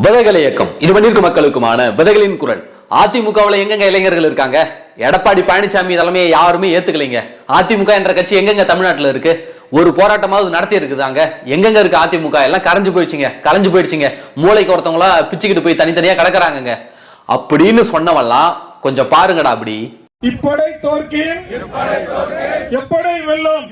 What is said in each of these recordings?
விதைகள் இயக்கம். இது பண்ணிருக்கும் மக்களுக்குமான விதைகளின் குரல். அதிமுகவுல எங்கெங்க இளைஞர்கள் இருக்காங்க? எடப்பாடி பழனிசாமி தலைமையை யாருமே ஏத்துக்கலைங்க. அதிமுக என்ற கட்சி எங்கெங்க தமிழ்நாட்டுல இருக்கு? ஒரு போராட்டமாவது நடத்தி இருக்குதாங்க எங்கெங்க இருக்கு அதிமுக? எல்லாம் கரைஞ்சு போயிடுச்சுங்க. கலைஞ்சு போயிடுச்சுங்க. மூளைக்கு ஒருத்தவங்களா பிச்சுக்கிட்டு போய் தனித்தனியா கிடக்குறாங்க அப்படின்னு சொன்னவெல்லாம் கொஞ்சம் பாருங்கடா அப்படி. இப்படை தோற்கின் எப்படை வெல்லும்.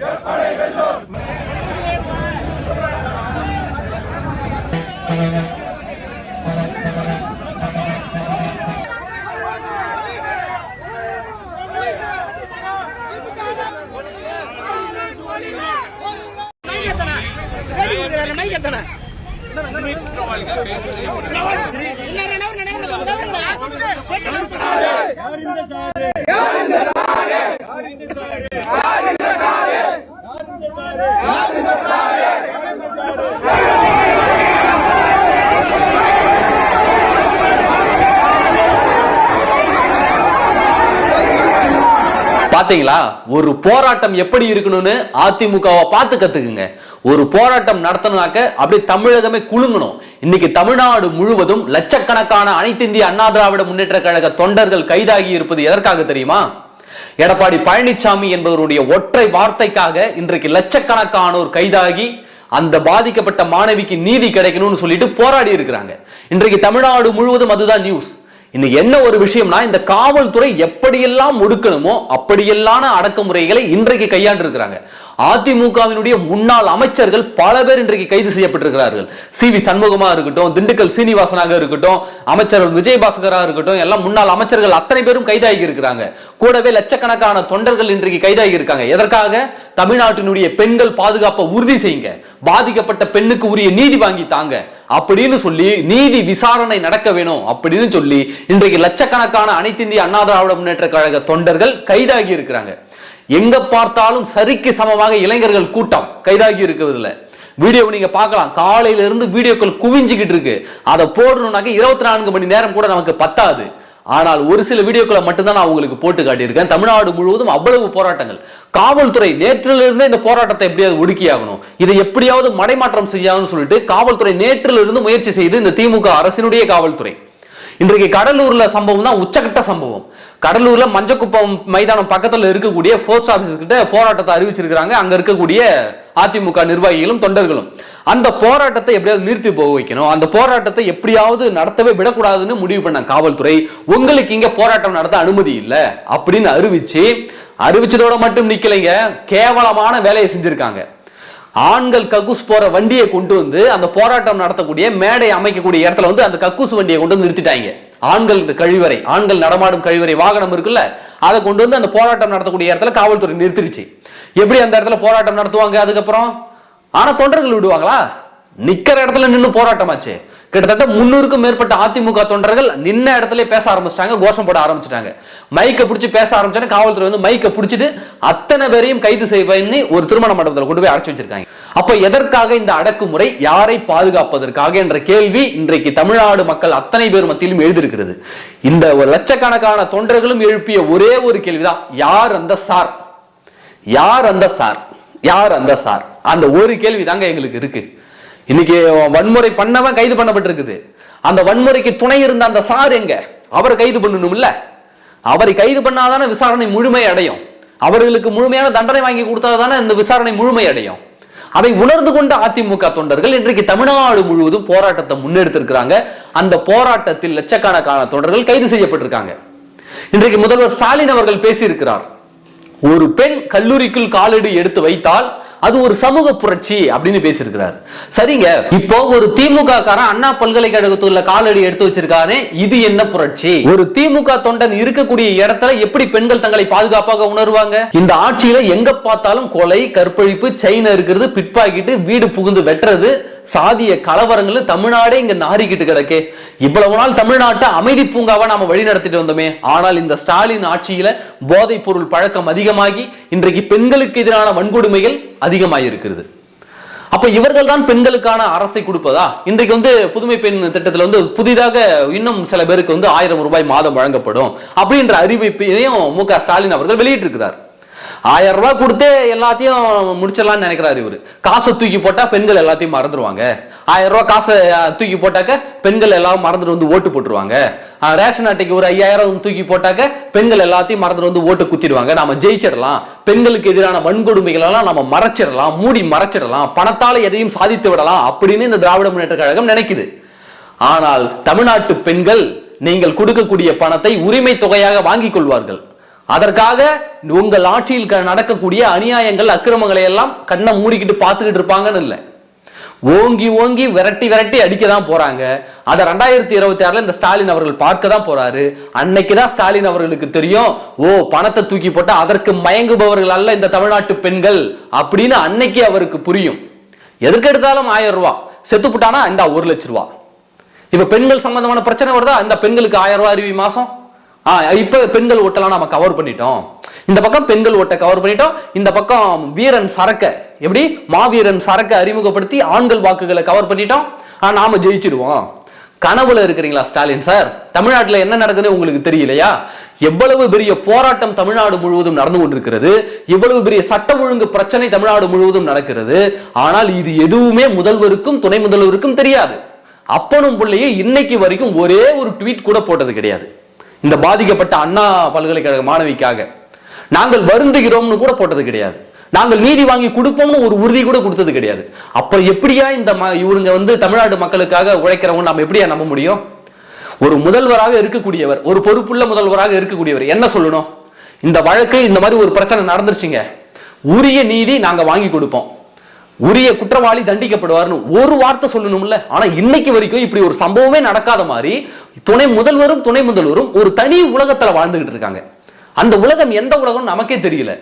தானே யார் இந்த சாரு யார் இந்த சாரு பாத்தீங்களா? ஒரு போராட்டம் எப்படி இருக்கணும்னு அதிமுகவை பார்த்து கத்துக்குங்க. ஒரு போராட்டம் நடத்தணும்னாக்க அப்படியே தமிழகமே குலுங்கணும். இன்னைக்கு தமிழ்நாடு முழுவதும் லட்சக்கணக்கான அனைத்து இந்திய அண்ணா திராவிட முன்னேற்ற கழக தொண்டர்கள் கைதாகி இருப்பது எதற்காக தெரியுமா? எடப்பாடி பழனிசாமி என்பவருடைய ஒற்றை வார்த்தைக்காக இன்றைக்கு லட்சக்கணக்கானோர் கைதாகி அந்த பாதிக்கப்பட்ட மாணவிக்கு நீதி கிடைக்கணும்னு சொல்லிட்டு போராடி இருக்கிறாங்க. இன்றைக்கு தமிழ்நாடு முழுவதும் அதுதான் நியூஸ் இன்னைக்கு என்ன ஒரு விஷயம்னா இந்த காவல்துறை எப்படியெல்லாம் ஒடுக்கணுமோ அப்படியெல்லான அடக்குமுறைகளை இன்றைக்கு கையாண்டு இருக்கிறாங்க அதிமுகவினுடைய முன்னாள் அமைச்சர்கள் பல பேர் இன்றைக்கு கைது செய்யப்பட்டிருக்கிறார்கள். சி வி சண்முகமா இருக்கட்டும் திண்டுக்கல் சீனிவாசனாக இருக்கட்டும் அமைச்சர் விஜயபாஸ்கரா இருக்கட்டும் எல்லாம் முன்னாள் அமைச்சர்கள் அத்தனை பேரும் கைதாகி இருக்கிறாங்க. கூடவே லட்சக்கணக்கான தொண்டர்கள் இன்றைக்கு கைதாகி இருக்காங்க. எதற்காக? தமிழ்நாட்டினுடைய பெண்கள் பாதுகாப்பை உறுதி செய்யுங்க. பாதிக்கப்பட்ட பெண்ணுக்கு உரிய நீதி வாங்கி தாங்க. அப்படின்னு சொல்லி நீதி விசாரணை நடக்க வேணும் அப்படின்னு சொல்லி இன்றைக்கு லட்சக்கணக்கான அனைத்து இந்திய அண்ணா திராவிட முன்னேற்ற கழக தொண்டர்கள் கைதாகி இருக்கிறாங்க. எங்க பார்த்தாலும் சரிக்கு சமமாக இளைஞர்கள் கூட்டம் கைதாகி இருக்கிறதுல. வீடியோ நீங்க பார்க்கலாம். காலையில இருந்து வீடியோக்கள் குவிஞ்சுக்கிட்டு இருக்கு. அதை போடணும்னாக்க இருபத்தி நான்கு மணி நேரம் கூட நமக்கு பத்தாது. ஆனால் ஒரு சில வீடியோக்களை மட்டும்தான் நான் உங்களுக்கு போட்டு காட்டியிருக்கேன். தமிழ்நாடு முழுவதும் அவ்வளவு போராட்டங்கள். காவல்துறை நேற்றிலிருந்து இந்த போராட்டத்தை எப்படியாவது ஒடுக்கியாகணும். இதை எப்படியாவது மடைமாற்றம் செய்யாதுன்னு சொல்லிட்டு காவல்துறை நேற்றிலிருந்து முயற்சி செய்து இந்த திமுக அரசினுடைய காவல்துறை இன்றைக்கு கடலூர்ல சம்பவம் தான் உச்சகட்ட சம்பவம். கடலூர்ல மஞ்சக்குப்பம் மைதானம் பக்கத்துல இருக்கக்கூடிய போஸ்ட் ஆபீஸ் கிட்ட போராட்டத்தை அறிவிச்சிருக்கிறாங்க. அங்க இருக்கக்கூடிய அதிமுக நிர்வாகிகளும் தொண்டர்களும். அந்த போராட்டத்தை எப்படியாவது நிறுத்தி போக வைக்கணும். அந்த போராட்டத்தை எப்படியாவது நடத்தவே விடக்கூடாதுன்னு முடிவு பண்ண காவல்துறை உங்களுக்கு இங்க போராட்டம் நடத்த அனுமதி இல்லை அப்படின்னு அறிவிச்சு அறிவிச்சதோட மட்டும் நிக்கலைங்க. கேவலமான வேலையை செஞ்சிருக்காங்க. ஆண்கள் கக்கூஸ் போற வண்டியை கொண்டு வந்து அந்த போராட்டம் நடத்தக்கூடிய மேடை அமைக்கக்கூடிய இடத்துல வந்து அந்த கக்கூஸ் வண்டியை கொண்டு வந்து நிறுத்திட்டாங்க. ஆண்கள் கழிவறை ஆண்கள் நடமாடும் கழிவறை வாகனம் இருக்குல்ல அதை கொண்டு வந்து அந்த போராட்டம் நடத்தக்கூடிய இடத்துல காவல்துறை நிறுத்திருச்சு. எப்படி அந்த இடத்துல போராட்டம் நடத்துவாங்க? அதுக்கப்புறம் ஆனா தொண்டர்கள் விடுவாங்களா? நிக்கிற இடத்துல நின்று போராட்டமாச்சு. கிட்டத்தட்ட முன்னூறுக்கும் மேற்பட்ட அதிமுக தொண்டர்கள் நின்ன இடத்துல பேச ஆரம்பிச்சிட்டாங்க கோஷம் போட ஆரம்பிச்சிட்டாங்க. மைக்கை பிடிச்சி பேச ஆரம்பிச்சாங்க காவல்துறை வந்து மைக்கை பிடிச்சிட்டு அத்தனை பேரையும் கைது செய்வன்னு ஒரு திருமண மண்டபத்தில் கொண்டு போய் அடைச்சி வச்சிருக்காங்க. அப்ப எதற்காக இந்த அடக்குமுறை? யாரை பாதுகாப்பதற்காக என்ற கேள்வி இன்றைக்கு தமிழ்நாடு மக்கள் அத்தனை பேர் மத்தியிலும் எழுதியிருக்கிறது. இந்த ஒரு லட்சக்கணக்கான தொண்டர்களும் எழுப்பிய ஒரே ஒரு கேள்விதான் யார் அந்த சார்? யார் அந்த சார்? யார் அந்த சார்? அந்த ஒரு கேள்வி தாங்க எங்களுக்கு இருக்கு. இன்னைக்கு வன்முறை பண்ணவன் கைது பண்ணப்பட்டிருக்குது. அந்த வன்முறைக்கு துணை இருந்த அந்த சார் எங்க? அவரை கைது பண்ணணும்ல? அவரை கைது பண்ணாதானே விசாரணை முழுமை அடையும். அவர்களுக்கு முழுமையான தண்டனை வாங்கி கொடுத்தாதானே இந்த விசாரணை முழுமை அடையும். அதை உணர்ந்து கொண்ட அதிமுக தொண்டர்கள் இன்றைக்கு தமிழ்நாடு முழுவதும் போராட்டத்தை முன்னெடுத்திருக்கிறாங்க. அந்த போராட்டத்தில் லட்சக்கணக்கான தொண்டர்கள் கைது செய்யப்பட்டிருக்காங்க. இன்றைக்கு முதல்வர் ஸ்டாலின் அவர்கள் பேசியிருக்கிறார். ஒரு பெண் கல்லூரிக்குள் காலடி எடுத்து வைத்தால் அது ஒரு சமூக புரட்சி அப்படின்னு பேசியிருக்கிறார். சரிங்க இப்போ ஒரு திமுக காரன் அண்ணா பல்கலைக்கழகத்துல காலடி எடுத்து வச்சிருக்கானே இது என்ன புரட்சி? ஒரு திமுக தொண்டன் இருக்கக்கூடிய இடத்துல எப்படி பெண்கள் தங்களை பாதுகாப்பாக உணர்வாங்க? இந்த ஆட்சியில எங்க பார்த்தாலும் கொலை கற்பழிப்பு செயின் இருக்கிறது பிட்பாக்கிட்டு வீடு புகுந்து வெட்டுறது சாதிய கலவரங்கள் தமிழ்நாடே இங்க நாறிக்கிட்டு கிடக்கு. இவ்வளவு நாள் தமிழ்நாட்டை அமைதி பூங்காவா நாம வழி நடத்திட்டு வந்தோமே. ஆனால் இந்த ஸ்டாலின் ஆட்சியில போதைப் பொருள் பழக்கம் அதிகமாகி இன்றைக்கு பெண்களுக்கு எதிரான வன்கொடுமைகள் அதிகமாயிருக்கிறது. அப்ப இவர்கள் தான் பெண்களுக்கான அரசை கொடுப்பதா? இன்றைக்கு வந்து புதுமை பெண் திட்டத்துல வந்து புதிதாக இன்னும் சில பேருக்கு வந்து ஆயிரம் ரூபாய் மாதம் வழங்கப்படும் அப்படின்ற அறிவிப்பையும் மு க ஸ்டாலின் அவர்கள் வெளியிட்டிருக்கிறார். ஆயிரம் ரூபாய் கொடுத்து எல்லாத்தையும் முடிச்சிடலாம்னு நினைக்கிறாரு இவர். காசை தூக்கி போட்டா பெண்கள் எல்லாத்தையும் மறந்துடுவாங்க ஆயிரம் ரூபாய் காசை தூக்கி போட்டாக்க பெண்கள் எல்லாரும் மறந்துட்டு வந்து ஓட்டு போட்டுருவாங்க. ரேஷன் அட்டைக்கு ஒரு ஐயாயிரம் தூக்கி போட்டாக்க பெண்கள் எல்லாத்தையும் மறந்துட்டு வந்து ஓட்டு குத்திடுவாங்க. நாம ஜெயிச்சிடலாம். பெண்களுக்கு எதிரான வன்கொடுமைகளெல்லாம் நம்ம மறைச்சிடலாம். மூடி மறைச்சிடலாம். பணத்தால எதையும் சாதித்து விடலாம் அப்படின்னு இந்த திராவிட முன்னேற்ற கழகம் நினைக்குது. ஆனால் தமிழ்நாட்டு பெண்கள் நீங்கள் கொடுக்கக்கூடிய பணத்தை உரிமை தொகையாக வாங்கிக் கொள்வார்கள். அதற்காக உங்கள் ஆட்சியில் க- நடக்கக்கூடிய அநியாயங்கள் அக்கிரமங்களை எல்லாம் கண்ணை மூடிக்கிட்டு பார்த்துக்கிட்டு இருப்பாங்கன்னு இல்லை. ஓங்கி ஓங்கி விரட்டி விரட்டி அடிக்க தான் போறாங்க. அதை ரெண்டாயிரத்தி இருபத்தி ஆறுல இந்த ஸ்டாலின் அவர்கள் பார்க்க தான் போறாரு. அன்னைக்கு தான் ஸ்டாலின் அவர்களுக்கு தெரியும் ஓ பணத்தை தூக்கி போட்டா அதற்கு மயங்குபவர்கள் அல்ல இந்த தமிழ்நாட்டு பெண்கள் அப்படின்னு அன்னைக்கு அவருக்கு புரியும். எதுக்கு எடுத்தாலும் ஆயிரம் ரூபா. செத்து இந்த ஒரு லட்ச ரூபா. இப்ப பெண்கள் சம்பந்தமான பிரச்சனை வருதா? இந்த பெண்களுக்கு ஆயிரம் ரூபா அறிவி மாசம்? இப்போ பெண்கள் ஓட்டெல்லாம் நம்ம கவர் பண்ணிட்டோம். இந்த பக்கம் பெண்கள் ஓட்டை கவர் பண்ணிட்டோம். இந்த பக்கம் வீரன் சரக்க எப்படி? மாவீரன் சரக்க அறிமுகப்படுத்தி ஆண்கள் வாக்குகளை கவர் பண்ணிட்டோம். நாம ஜெயிச்சிடுவோம். கனவுல இருக்கிறீங்களா ஸ்டாலின் சார்? தமிழ்நாட்டில் என்ன நடக்குதுன்னு உங்களுக்கு தெரியலையா? எவ்வளவு பெரிய போராட்டம் தமிழ்நாடு முழுவதும் நடந்து கொண்டிருக்கிறது. எவ்வளவு பெரிய சட்ட ஒழுங்கு பிரச்சனை தமிழ்நாடு முழுவதும் நடக்கிறது. ஆனால் இது எதுவுமே முதல்வருக்கும் துணை முதல்வருக்கும் தெரியாது. அப்பனும் பிள்ளையும் இன்னைக்கு வரைக்கும் ஒரே ஒரு ட்வீட் கூட போட்டது கிடையாது. இந்த பாதிக்கப்பட்ட அண்ணா பல்கலைக்கழக மாணவிக்காக. நாங்கள் வருந்துகிறோம்னு கூட போட்டது கிடையாது. நாங்கள் நீதி வாங்கி கொடுப்போம்னு ஒரு உறுதி கூட கொடுத்தது கிடையாது. அப்புறம் எப்படியா இந்த ம- இவருங்க வந்து தமிழ்நாடு மக்களுக்காக உழைக்கிறவங்க நம்ம எப்படியா நம்ப முடியும்? ஒரு முதல்வராக இருக்கக்கூடியவர் ஒரு பொறுப்புள்ள முதல்வராக இருக்கக்கூடியவர் என்ன சொல்லணும்? இந்த வழக்கு இந்த மாதிரி ஒரு பிரச்சனை நடந்துருச்சுங்க. உரிய நீதி நாங்கள் வாங்கி கொடுப்போம். உரிய குற்றவாளி தண்டிக்கப்படுவார்னு ஒரு வார்த்தை சொல்லணும்ல. ஆனா இன்னைக்கு வரைக்கும் இப்படி ஒரு சம்பவமே நடக்காத மாதிரி துணை முதல்வரும் துணை முதல்வரும் ஒரு தனி உலகத்துல வாழ்ந்துகிட்டு இருக்காங்க. அந்த உலகம் எந்த உலகம் நமக்கே தெரியல.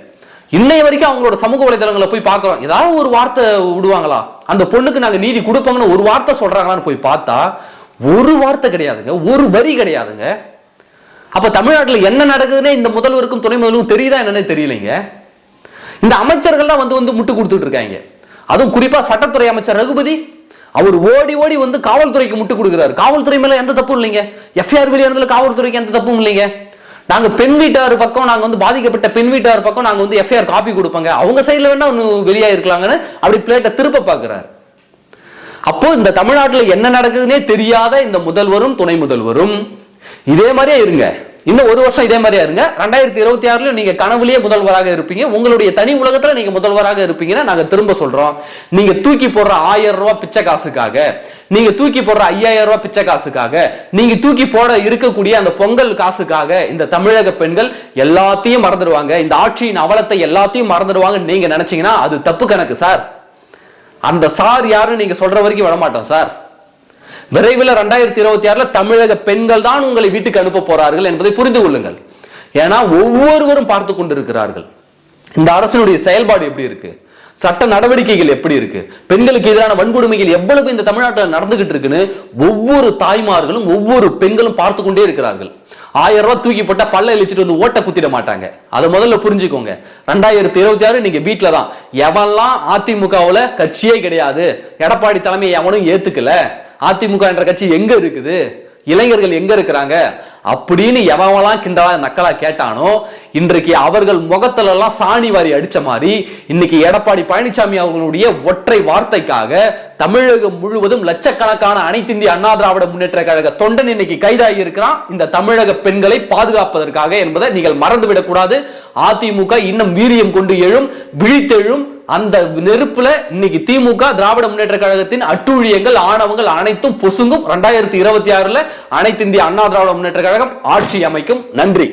இன்னைய வரைக்கும் அவங்களோட சமூக வலைதளங்களை போய் பார்க்கறோம். ஏதாவது ஒரு வார்த்தை விடுவாங்களா? அந்த பொண்ணுக்கு நாங்க நீதி கொடுப்போம்னு ஒரு வார்த்தை சொல்றாங்களான்னு போய் பார்த்தா ஒரு வார்த்தை கிடையாதுங்க. ஒரு வரி கிடையாதுங்க. அப்ப தமிழ்நாட்டில் என்ன நடக்குதுன்னே இந்த முதல்வருக்கும் துணை முதல்வருக்கும் தெரியுதா என்னன்னே தெரியலைங்க. இந்த அமைச்சர்கள்லாம் வந்து வந்து முட்டு கொடுத்துட்டு இருக்காங்க. அதுவும் குறிப்பா சட்டத்துறை அமைச்சர் ரகுபதி அவர் ஓடி ஓடி வந்து காவல்துறைக்கு முட்டு கொடுக்குறாரு. காவல்துறை மேல எந்த தப்பும் இல்லைங்க. எஃப்ஐஆர் வெளியானதுல காவல்துறைக்கு எந்த தப்பும் இல்லைங்க. நாங்க பெண் வீட்டார் பக்கம் நாங்க வந்து பாதிக்கப்பட்ட பெண் வீட்டார் பக்கம் நாங்க வந்து எஃப்ஐஆர் காப்பி கொடுப்பாங்க. அவங்க சைடில் வேணா ஒன்று வெளியா இருக்கலாங்கன்னு அப்படி பிளேட்டை திருப்ப பாக்குறாரு. அப்போ இந்த தமிழ்நாட்டில் என்ன நடக்குதுன்னே தெரியாத இந்த முதல்வரும் துணை முதல்வரும் இதே மாதிரியே இருங்க. இன்னும் ஒரு வருஷம் இதே மாதிரியா இருங்க. ரெண்டாயிரத்தி இருபத்தி ஆறுலயும் நீங்க கனவுலயே முதல்வராக இருப்பீங்க. உங்களுடைய தனி உலகத்துல நீங்க முதல்வராக இருப்பீங்கன்னா நாங்க திரும்ப சொல்றோம். நீங்க தூக்கி போடுற ஆயிரம் ரூபாய் பிச்சை காசுக்காக நீங்க தூக்கி போடுற ஐயாயிரம் ரூபாய் பிச்சை காசுக்காக நீங்க தூக்கி போட இருக்கக்கூடிய அந்த பொங்கல் காசுக்காக இந்த தமிழக பெண்கள் எல்லாத்தையும் மறந்துடுவாங்க. இந்த ஆட்சியின் அவலத்தை எல்லாத்தையும் மறந்துடுவாங்க நீங்க நினைச்சீங்கன்னா அது தப்பு கணக்கு சார். அந்த சார் யாருன்னு நீங்க சொல்ற வரைக்கும் விடமாட்டோம் சார். விரைவில் ரெண்டாயிரத்தி இருபத்தி ஆறுல தமிழக பெண்கள் தான் உங்களை வீட்டுக்கு அனுப்ப போறார்கள் என்பதை புரிந்து கொள்ளுங்கள். ஏன்னா ஒவ்வொருவரும் பார்த்து கொண்டிருக்கிறார்கள். இந்த அரசினுடைய செயல்பாடு எப்படி இருக்கு? சட்ட நடவடிக்கைகள் எப்படி இருக்கு? பெண்களுக்கு எதிரான வன்கொடுமைகள் எவ்வளவு இந்த தமிழ்நாட்டில் நடந்துகிட்டு இருக்குன்னு ஒவ்வொரு தாய்மார்களும் ஒவ்வொரு பெண்களும் பார்த்து கொண்டே இருக்கிறார்கள். ஆயிரம் ரூபாய் தூக்கி போட்டா பல்ல இழிச்சிட்டு வந்து ஓட்ட குத்திட மாட்டாங்க. அதை முதல்ல புரிஞ்சுக்கோங்க. ரெண்டாயிரத்தி இருபத்தி ஆறு நீங்க வீட்டில தான். எவன்லாம் அதிமுகவுல கட்சியே கிடையாது. எடப்பாடி தலைமையை எவனும் ஏத்துக்கல. அதிமுக என்ற கட்சி எங்க இருக்குது? இளைஞர்கள் எங்க இருக்கிறாங்க? அப்படின்னு எவன்லாம் கிண்டலா நக்கலா கேட்டானோ இன்றைக்கு அவர்கள் முகத்துல எல்லாம் சாணி வாரி அடிச்ச மாதிரி இன்னைக்கு எடப்பாடி பழனிசாமி அவர்களுடைய ஒற்றை வார்த்தைக்காக தமிழகம் முழுவதும் லட்சக்கணக்கான அனைத்து இந்திய அண்ணா திராவிட முன்னேற்ற கழக தொண்டன் இன்னைக்கு கைதாகி இருக்கிறான். இந்த தமிழக பெண்களை பாதுகாப்பதற்காக என்பதை நீங்கள் மறந்துவிடக் கூடாது. அதிமுக இன்னும் வீரியம் கொண்டு எழும் விழித்தெழும் அந்த நெருப்புல இன்னைக்கு திமுக திராவிட முன்னேற்ற கழகத்தின் அட்டூழியங்கள் ஆணவங்கள் அனைத்தும் பொசுங்கும். ரெண்டாயிரத்தி இருபத்தி ஆறுல அனைத்து இந்திய அண்ணா திராவிட முன்னேற்ற கழகம் ஆட்சி அமைக்கும். நன்றி.